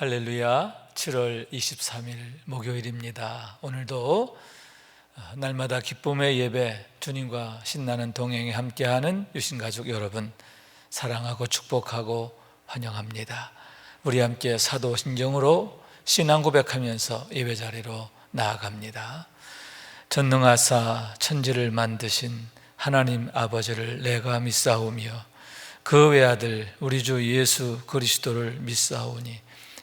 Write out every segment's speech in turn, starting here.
할렐루야 7월 23일 목요일입니다. 오늘도 어, 날마다 기쁨의 예배 주님과 신나는 동행에 함께하는 유신 가족 여러분 사랑하고 축복하고 환영합니다. 우리 함께 사도 신경으로 신앙 고백하면서 예배 자리로 나아갑니다. 전능하사 천지를 만드신 하나님 아버지를 내가 믿사오며 그 외아들 우리 주 예수 그리스도를 믿사오니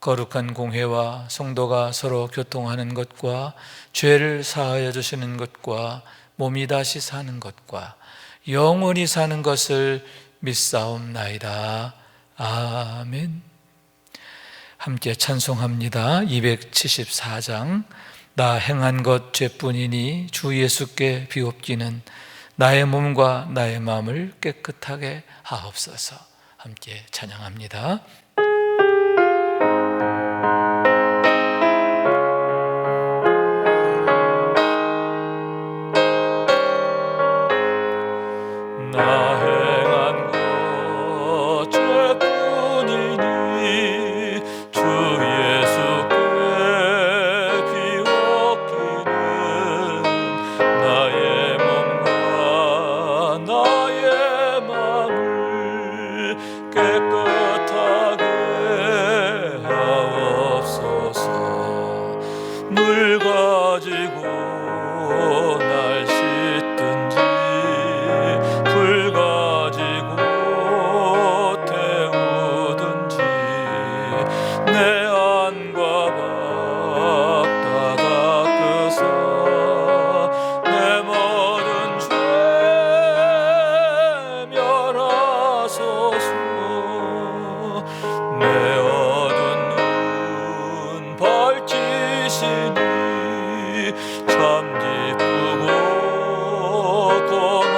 거룩한 공회와 성도가 서로 교통하는 것과 죄를 사하여 주시는 것과 몸이 다시 사는 것과 영원히 사는 것을 믿사옵나이다. 아멘. 함께 찬송합니다. 274장. 나 행한 것 죄뿐이니 주 예수께 비옵기는 나의 몸과 나의 마음을 깨끗하게 하옵소서. 함께 찬양합니다. 참 기쁘고 고마우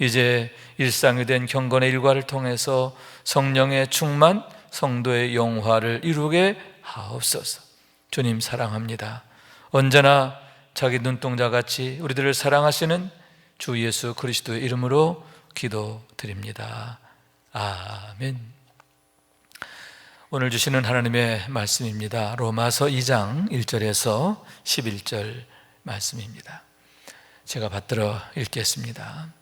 이제 일상이 된 경건의 일과를 통해서 성령의 충만, 성도의 영화를 이루게 하옵소서. 주님 사랑합니다. 언제나 자기 눈동자 같이 우리들을 사랑하시는 주 예수 그리스도의 이름으로 기도드립니다. 아멘. 오늘 주시는 하나님의 말씀입니다. 로마서 2장 1절에서 11절 말씀입니다. 제가 받들어 읽겠습니다.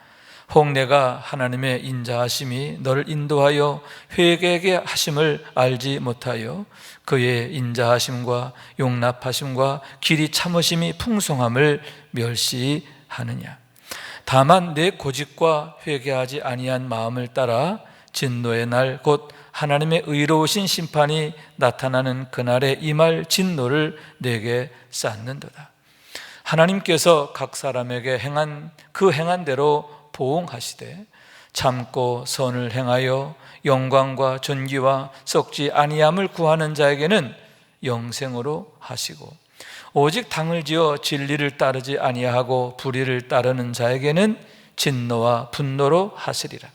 혹 내가 하나님의 인자하심이 너를 인도하여 회개하게 하심을 알지 못하여 그의 인자하심과 용납하심과 길이 참으심이 풍성함을 멸시하느냐? 다만 내 고집과 회개하지 아니한 마음을 따라 진노의 날 곧 하나님의 의로우신 심판이 나타나는 그날에 임할 진노를 내게 쌓는도다. 하나님께서 각 사람에게 행한 그 행한 대로 보응하시되 참고 선을 행하여 영광과 존귀와 썩지 아니함을 구하는 자에게는 영생으로 하시고 오직 당을 지어 진리를 따르지 아니하고 불의를 따르는 자에게는 진노와 분노로 하시리라.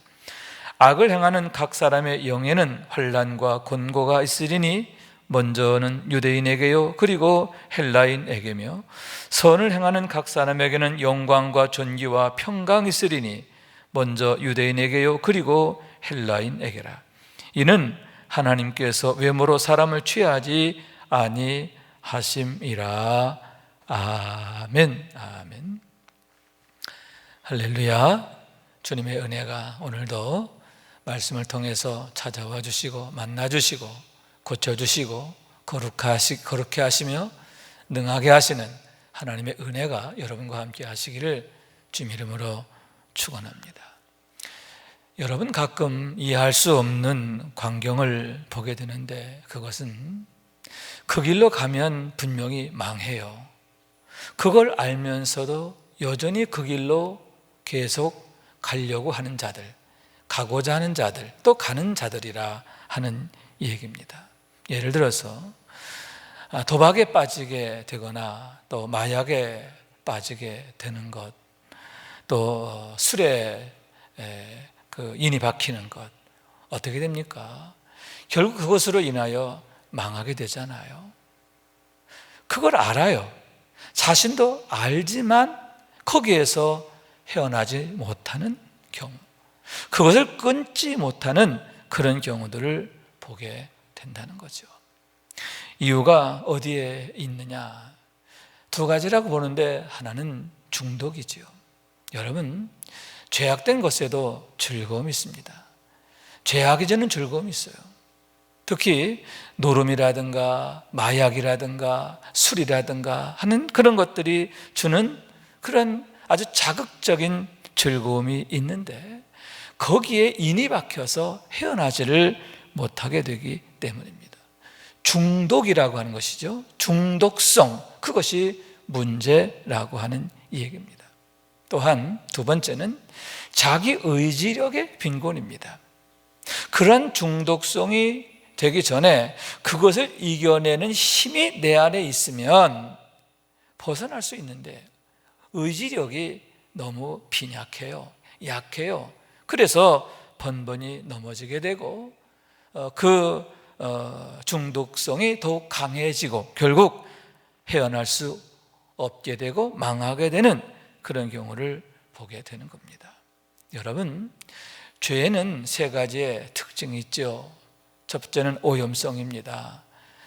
악을 행하는 각 사람의 영에는 환란과 곤고가 있으리니 먼저는 유대인에게요 그리고 헬라인에게며 선을 행하는 각 사람에게는 영광과 존귀와 평강이 있으리니 먼저 유대인에게요 그리고 헬라인에게라. 이는 하나님께서 외모로 사람을 취하지 아니하심이라. 아멘. 아멘. 할렐루야. 주님의 은혜가 오늘도 말씀을 통해서 찾아와 주시고 만나 주시고 고쳐주시고 거룩하시, 거룩해 하시며 능하게 하시는 하나님의 은혜가 여러분과 함께 하시기를 주님 이름으로 축원합니다. 여러분 가끔 이해할 수 없는 광경을 보게 되는데 그것은 그 길로 가면 분명히 망해요. 그걸 알면서도 여전히 그 길로 계속 가려고 하는 자들, 가고자 하는 자들, 또 가는 자들이라 하는 얘기입니다. 예를 들어서 아, 도박에 빠지게 되거나 또 마약에 빠지게 되는 것, 또 술에 그 인이 박히는 것 어떻게 됩니까? 결국 그것으로 인하여 망하게 되잖아요. 그걸 알아요. 자신도 알지만 거기에서 헤어나지 못하는 경우, 그것을 끊지 못하는 그런 경우들을 보게 된다는 거죠. 이유가 어디에 있느냐? 두 가지라고 보는데 하나는 중독이지요. 여러분, 죄악된 것에도 즐거움이 있습니다. 죄악이 저는 즐거움이 있어요. 특히 노름이라든가 마약이라든가 술이라든가 하는 그런 것들이 주는 그런 아주 자극적인 즐거움이 있는데 거기에 인이 박혀서 헤어나지를 못하게 되기 때문입니다. 중독이라고 하는 것이죠. 중독성. 그것이 문제라고 하는 얘기입니다. 또한 두 번째는 자기 의지력의 빈곤입니다. 그런 중독성이 되기 전에 그것을 이겨내는 힘이 내 안에 있으면 벗어날 수 있는데 의지력이 너무 빈약해요. 약해요. 그래서 번번이 넘어지게 되고 어, 그 어, 중독성이 더욱 강해지고 결국 헤어날 수 없게 되고 망하게 되는 그런 경우를 보게 되는 겁니다. 여러분, 죄는 세 가지의 특징이 있죠. 첫 번째는 오염성입니다.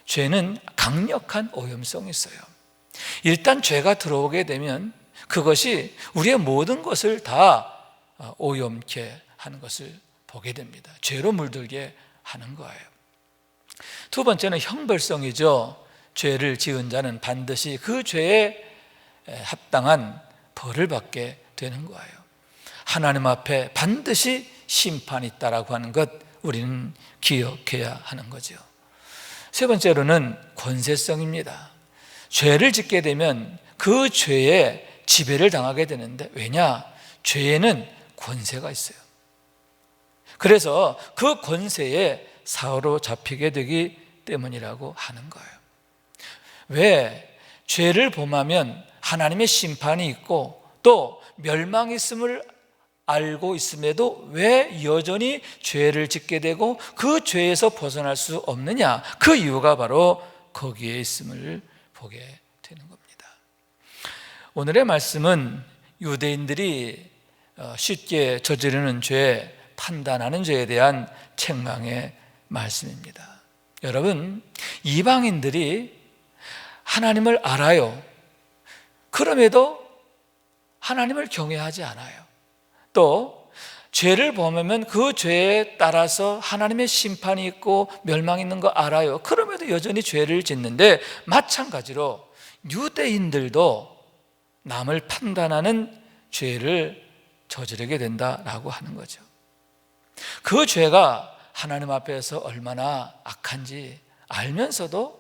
죄는 강력한 오염성이 있어요. 일단 죄가 들어오게 되면 그것이 우리의 모든 것을 다 어, 오염케 하는 것을 보게 됩니다. 죄로 물들게 하는 거예요. 두 번째는 형벌성이죠. 죄를 지은 자는 반드시 그 죄에 합당한 벌을 받게 되는 거예요. 하나님 앞에 반드시 심판이 있다라고 하는 것 우리는 기억해야 하는 거죠. 세 번째로는 권세성입니다. 죄를 짓게 되면 그 죄에 지배를 당하게 되는데 왜냐? 죄에는 권세가 있어요. 그래서 그 권세에 사로잡히게 되기 때문이라고 하는 거예요. 왜? 죄를 범하면 하나님의 심판이 있고 또 멸망이 있음을 알고 있음에도 왜 여전히 죄를 짓게 되고 그 죄에서 벗어날 수 없느냐? 그 이유가 바로 거기에 있음을 보게 되는 겁니다. 오늘의 말씀은 유대인들이 어, 쉽게 저지르는 죄, 판단하는 죄에 대한 책망의 말씀입니다. 여러분, 이방인들이 하나님을 알아요. 그럼에도 하나님을 경외하지 않아요. 또 죄를 범하면 그 죄에 따라서 하나님의 심판이 있고 멸망이 있는 거 알아요. 그럼에도 여전히 죄를 짓는데 마찬가지로 유대인들도 남을 판단하는 죄를 저지르게 된다라고 하는 거죠. 그 죄가 하나님 앞에서 얼마나 악한지 알면서도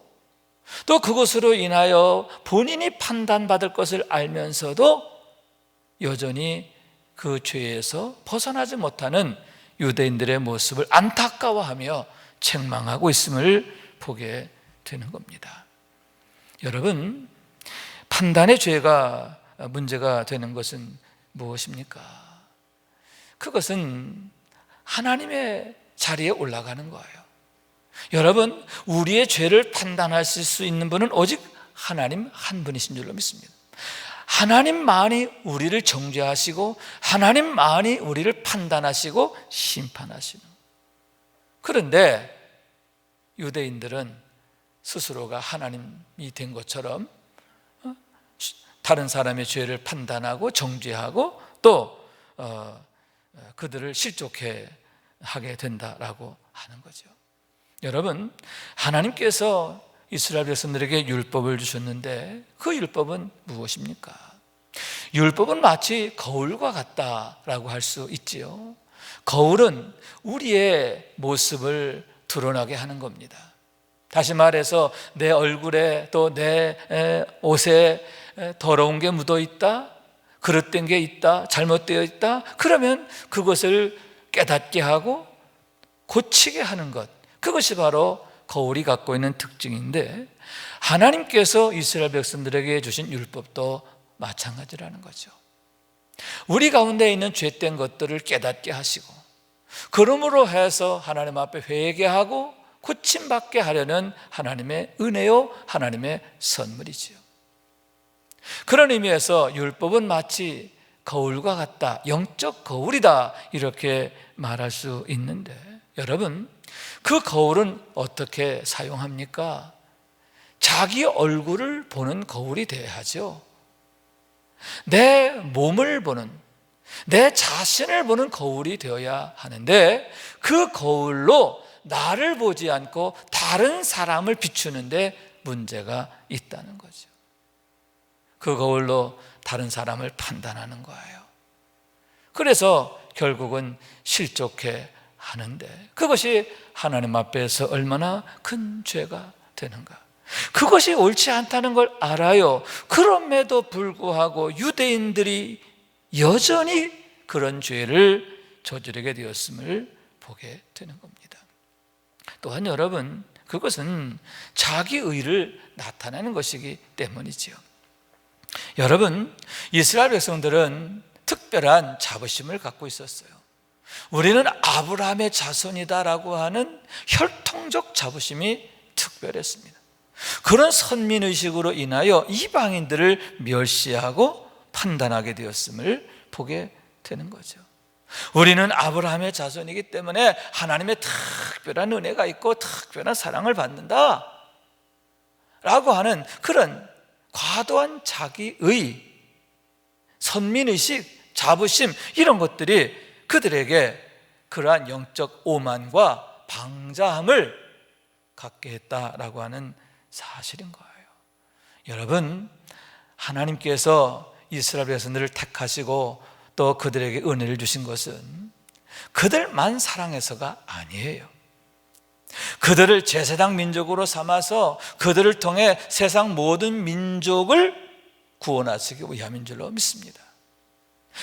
또 그것으로 인하여 본인이 판단받을 것을 알면서도 여전히 그 죄에서 벗어나지 못하는 유대인들의 모습을 안타까워하며 책망하고 있음을 보게 되는 겁니다. 여러분, 판단의 죄가 문제가 되는 것은 무엇입니까? 그것은 하나님의 자리에 올라가는 거예요. 여러분, 우리의 죄를 판단하실 수 있는 분은 오직 하나님 한 분이신 줄로 믿습니다. 하나님만이 우리를 정죄하시고 하나님만이 우리를 판단하시고 심판하시는. 그런데 유대인들은 스스로가 하나님이 된 것처럼 어? 다른 사람의 죄를 판단하고 정죄하고 또 어, 그들을 실족해 하게 된다라고 하는 거죠. 여러분, 하나님께서 이스라엘 백성들에게 율법을 주셨는데 그 율법은 무엇입니까? 율법은 마치 거울과 같다라고 할 수 있지요. 거울은 우리의 모습을 드러나게 하는 겁니다. 다시 말해서 내 얼굴에 또 내 옷에 더러운 게 묻어 있다, 그릇된 게 있다, 잘못되어 있다. 그러면 그것을 깨닫게 하고 고치게 하는 것. 그것이 바로 거울이 갖고 있는 특징인데 하나님께서 이스라엘 백성들에게 주신 율법도 마찬가지라는 거죠. 우리 가운데 있는 죄된 것들을 깨닫게 하시고 그러므로 해서 하나님 앞에 회개하고 고침받게 하려는 하나님의 은혜요 하나님의 선물이지요. 그런 의미에서 율법은 마치 거울과 같다, 영적 거울이다 이렇게 말할 수 있는데 여러분 그 거울은 어떻게 사용합니까? 자기 얼굴을 보는 거울이 되어야죠. 내 몸을 보는, 내 자신을 보는 거울이 되어야 하는데 그 거울로 나를 보지 않고 다른 사람을 비추는데 문제가 있다는 거죠. 그 거울로 다른 사람을 판단하는 거예요. 그래서 결국은 실족해 하는데 그것이 하나님 앞에서 얼마나 큰 죄가 되는가. 그것이 옳지 않다는 걸 알아요. 그럼에도 불구하고 유대인들이 여전히 그런 죄를 저지르게 되었음을 보게 되는 겁니다. 또한 여러분, 그것은 자기 의를 나타내는 것이기 때문이지요. 여러분, 이스라엘 백성들은 특별한 자부심을 갖고 있었어요. 우리는 아브라함의 자손이다라고 하는 혈통적 자부심이 특별했습니다. 그런 선민의식으로 인하여 이방인들을 멸시하고 판단하게 되었음을 보게 되는 거죠. 우리는 아브라함의 자손이기 때문에 하나님의 특별한 은혜가 있고 특별한 사랑을 받는다. 라고 하는 그런 과도한 자기의 선민의식, 자부심, 이런 것들이 그들에게 그러한 영적 오만과 방자함을 갖게 했다라고 하는 사실인 거예요. 여러분, 하나님께서 이스라엘 백성들을 택하시고 또 그들에게 은혜를 주신 것은 그들만 사랑해서가 아니에요. 그들을 제사장 민족으로 삼아서 그들을 통해 세상 모든 민족을 구원하시기 위함인 줄로 믿습니다.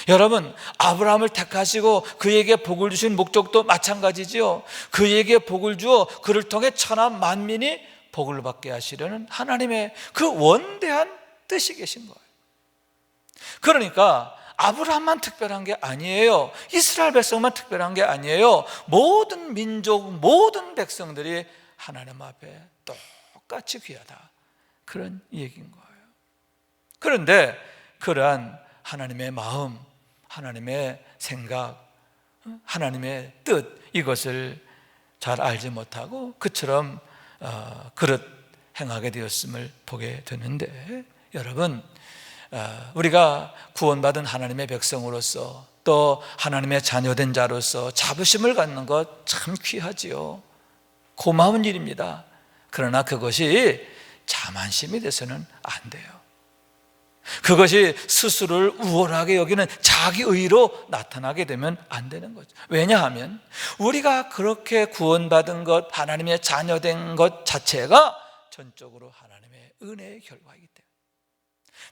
여러분, 아브라함을 택하시고 그에게 복을 주신 목적도 마찬가지지요. 그에게 복을 주어 그를 통해 천하 만민이 복을 받게 하시려는 하나님의 그 원대한 뜻이 계신 거예요. 그러니까 아브라함만 특별한 게 아니에요. 이스라엘 백성만 특별한 게 아니에요. 모든 민족, 모든 백성들이 하나님 앞에 똑같이 귀하다. 그런 얘기인 거예요. 그런데 그러한 하나님의 마음, 하나님의 생각, 하나님의 뜻 이것을 잘 알지 못하고 그처럼 어, 그릇 행하게 되었음을 보게 되는데 여러분 어, 우리가 구원받은 하나님의 백성으로서 또 하나님의 자녀된 자로서 자부심을 갖는 것 참 귀하지요. 고마운 일입니다. 그러나 그것이 자만심이 돼서는 안 돼요. 그것이 스스로를 우월하게 여기는 자기의로 나타나게 되면 안 되는 거죠. 왜냐하면 우리가 그렇게 구원받은 것, 하나님의 자녀된 것 자체가 전적으로 하나님의 은혜의 결과이기 때문에.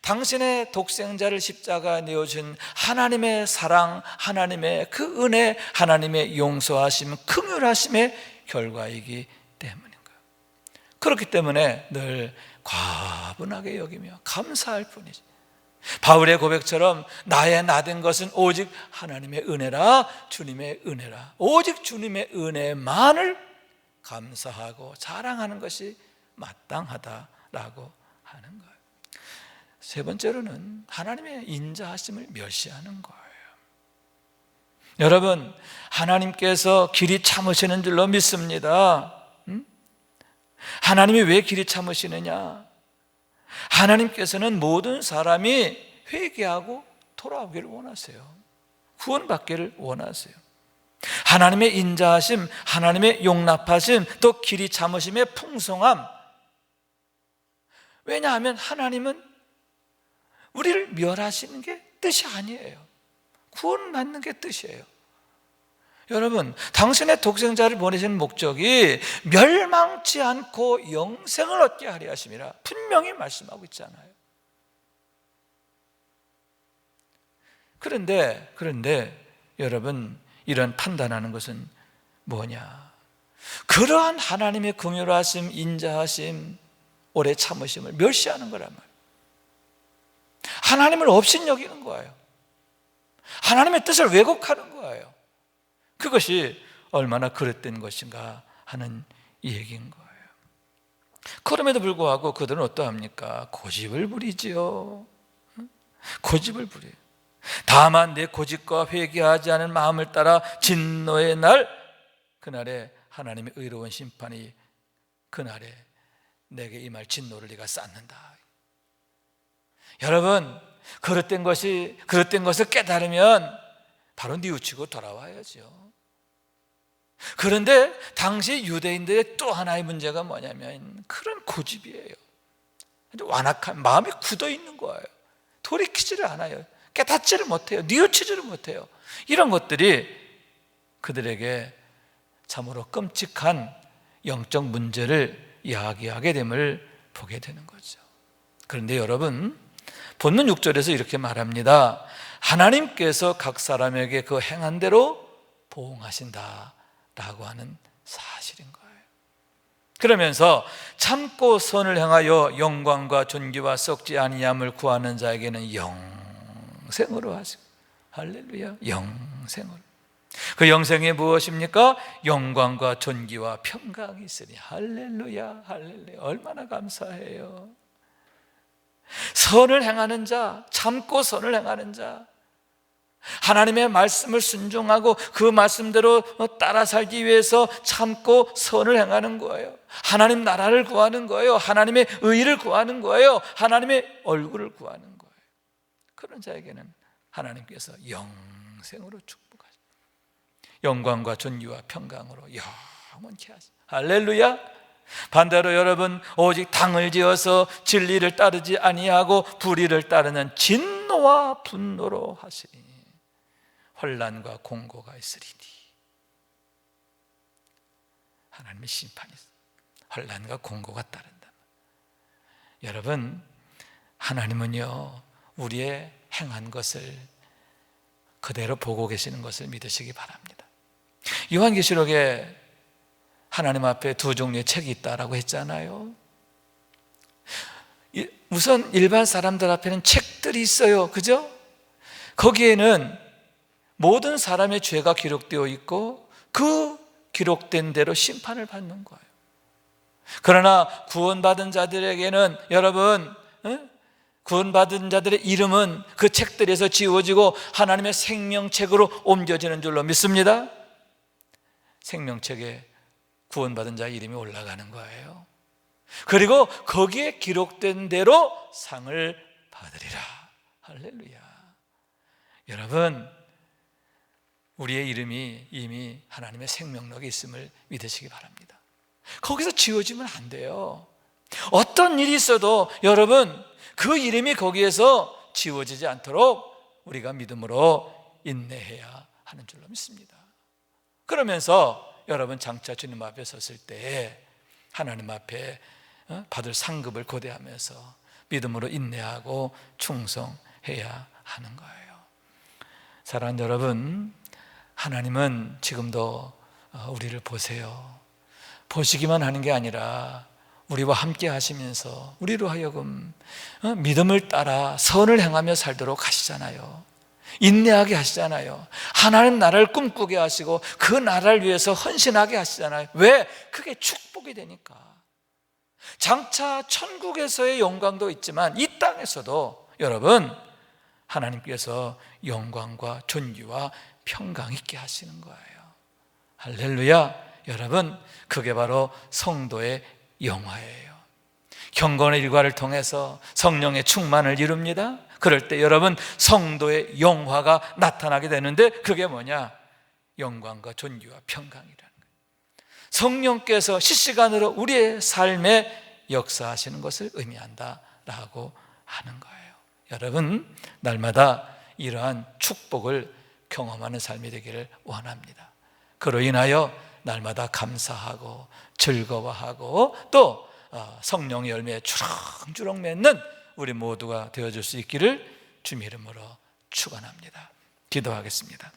당신의 독생자를 십자가 내어준 하나님의 사랑, 하나님의 그 은혜, 하나님의 용서하심, 긍휼하심의 결과이기 때문인 거예요. 그렇기 때문에 늘 과분하게 여기며 감사할 뿐이지. 바울의 고백처럼 나의 나된 것은 오직 하나님의 은혜라 주님의 은혜라 오직 주님의 은혜만을 감사하고 자랑하는 것이 마땅하다라고. 세 번째로는 하나님의 인자하심을 멸시하는 거예요. 여러분, 하나님께서 길이 참으시는 줄로 믿습니다. 하나님이 왜 길이 참으시느냐? 하나님께서는 모든 사람이 회개하고 돌아오기를 원하세요. 구원받기를 원하세요. 하나님의 인자하심, 하나님의 용납하심, 또 길이 참으심의 풍성함. 왜냐하면 하나님은 우리를 멸하시는 게 뜻이 아니에요. 구원받는 게 뜻이에요. 여러분, 당신의 독생자를 보내신 목적이 멸망치 않고 영생을 얻게 하려 하심이라 분명히 말씀하고 있잖아요. 그런데, 그런데 여러분, 이런 판단하는 것은 뭐냐? 그러한 하나님의 긍휼하심, 인자하심, 오래 참으심을 멸시하는 거란 말이에요. 하나님을 없인 여기는 거예요. 하나님의 뜻을 왜곡하는 거예요. 그것이 얼마나 그릇된 것인가 하는 얘기인 거예요. 그럼에도 불구하고 그들은 어떠합니까? 고집을 부리지요. 고집을 부려요. 다만 내 고집과 회개하지 않은 마음을 따라 진노의 날 그날에 하나님의 의로운 심판이 그날에 내게 이말 진노를 네가 쌓는다. 여러분 그릇된 것이 그릇된 것을 깨달으면 바로 뉘우치고 돌아와야죠. 그런데 당시 유대인들의 또 하나의 문제가 뭐냐면 그런 고집이에요. 완악한 마음이 굳어 있는 거예요. 돌이키지를 않아요. 깨닫지를 못해요. 뉘우치지를 못해요. 이런 것들이 그들에게 참으로 끔찍한 영적 문제를 야기하게 됨을 보게 되는 거죠. 그런데 여러분, 본문 6절에서 이렇게 말합니다. 하나님께서 각 사람에게 그 행한 대로 보응하신다. 라고 하는 사실인 거예요. 그러면서 참고 선을 향하여 영광과 존귀와 썩지 아니함을 구하는 자에게는 영생으로 하시고 할렐루야 영생으로 그 영생이 무엇입니까? 영광과 존귀와 평강이 있으니 할렐루야 할렐루야 얼마나 감사해요 선을 행하는 자 참고 선을 행하는 자 하나님의 말씀을 순종하고 그 말씀대로 따라 살기 위해서 참고 선을 행하는 거예요. 하나님 나라를 구하는 거예요. 하나님의 의를 구하는 거예요. 하나님의 얼굴을 구하는 거예요. 그런 자에게는 하나님께서 영생으로 축복하십니다. 영광과 존귀와 평강으로 영원케 하시. 할렐루야. 반대로 여러분 오직 당을 지어서 진리를 따르지 아니하고 불의를 따르는 진노와 분노로 하시니 혼란과 공고가 있으리니 하나님의 심판이 혼란과 공고가 따른다. 여러분 하나님은요 우리의 행한 것을 그대로 보고 계시는 것을 믿으시기 바랍니다. 요한계시록에 하나님 앞에 두 종류의 책이 있다라고 했잖아요. 우선 일반 사람들 앞에는 책들이 있어요. 그죠? 거기에는 모든 사람의 죄가 기록되어 있고 그 기록된 대로 심판을 받는 거예요. 그러나 구원받은 자들에게는 여러분 구원받은 자들의 이름은 그 책들에서 지워지고 하나님의 생명책으로 옮겨지는 줄로 믿습니다. 생명책에 구원받은 자 이름이 올라가는 거예요. 그리고 거기에 기록된 대로 상을 받으리라. 할렐루야. 여러분, 우리의 이름이 이미 하나님의 생명력에 있음을 믿으시기 바랍니다. 거기서 지워지면 안 돼요. 어떤 일이 있어도 여러분 그 이름이 거기에서 지워지지 않도록 우리가 믿음으로 인내해야 하는 줄로 믿습니다. 그러면서 여러분 장차 주님 앞에 섰을 때 하나님 앞에 어, 받을 상급을 고대하면서 믿음으로 인내하고 충성해야 하는 거예요. 사랑하는 여러분, 하나님은 지금도 어, 우리를 보세요. 보시기만 하는 게 아니라 우리와 함께 하시면서 우리로 하여금 어, 믿음을 따라 선을 행하며 살도록 하시잖아요. 인내하게 하시잖아요. 하나님 나라를 꿈꾸게 하시고 그 나라를 위해서 헌신하게 하시잖아요. 왜? 그게 축복이 되니까. 장차 천국에서의 영광도 있지만 이 땅에서도 여러분 하나님께서 영광과 존귀와 평강 있게 하시는 거예요. 할렐루야. 여러분, 그게 바로 성도의 영화예요. 경건의 일과를 통해서 성령의 충만을 이룹니다. 그럴 때 여러분 성도의 영화가 나타나게 되는데 그게 뭐냐? 영광과 존귀와 평강이라는 거예요. 성령께서 실시간으로 우리의 삶에 역사하시는 것을 의미한다라고 하는 거예요. 여러분 날마다 이러한 축복을 경험하는 삶이 되기를 원합니다. 그로 인하여 날마다 감사하고 즐거워하고 또 어, 성령의 열매에 주렁주렁 맺는 우리 모두가 되어줄 수 있기를 주님 이름으로 축원합니다. 기도하겠습니다.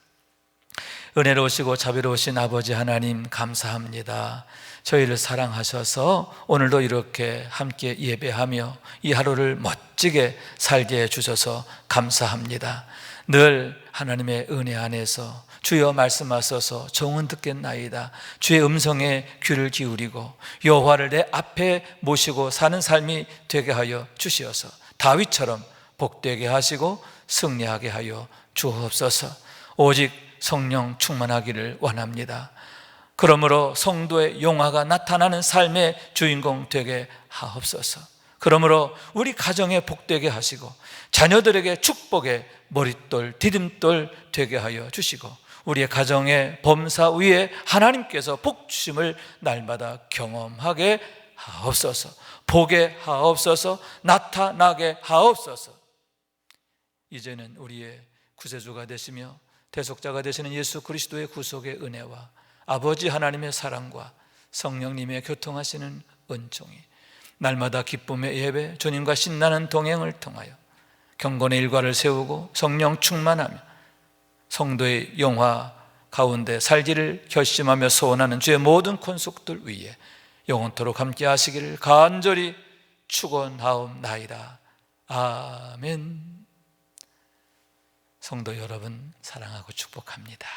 은혜로우시고 자비로우신 아버지 하나님 감사합니다. 저희를 사랑하셔서 오늘도 이렇게 함께 예배하며 이 하루를 멋지게 살게 해 주셔서 감사합니다. 늘 하나님의 은혜 안에서 주여 말씀하소서 정은 듣겠나이다 주의 음성에 귀를 기울이고 여호와를 내 앞에 모시고 사는 삶이 되게 하여 주시어서 다윗처럼 복되게 하시고 승리하게 하여 주옵소서 오직 성령 충만하기를 원합니다. 그러므로 성도의 용화가 나타나는 삶의 주인공 되게 하옵소서. 그러므로 우리 가정에 복되게 하시고 자녀들에게 축복의 머릿돌, 디딤돌 되게 하여 주시고 우리의 가정의 범사 위에 하나님께서 복주심을 날마다 경험하게 하옵소서. 보게 하옵소서. 나타나게 하옵소서. 이제는 우리의 구세주가 되시며 대속자가 되시는 예수 그리스도의 구속의 은혜와 아버지 하나님의 사랑과 성령님의 교통하시는 은총이 날마다 기쁨의 예배, 주님과 신나는 동행을 통하여 경건의 일과를 세우고 성령 충만하며 성도의 영화 가운데 살지를 결심하며 소원하는 주의 모든 콘속들 위에 영원토록 함께 하시기를 간절히 축원하옵나이다. 아멘. 성도 여러분 사랑하고 축복합니다.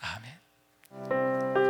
아멘.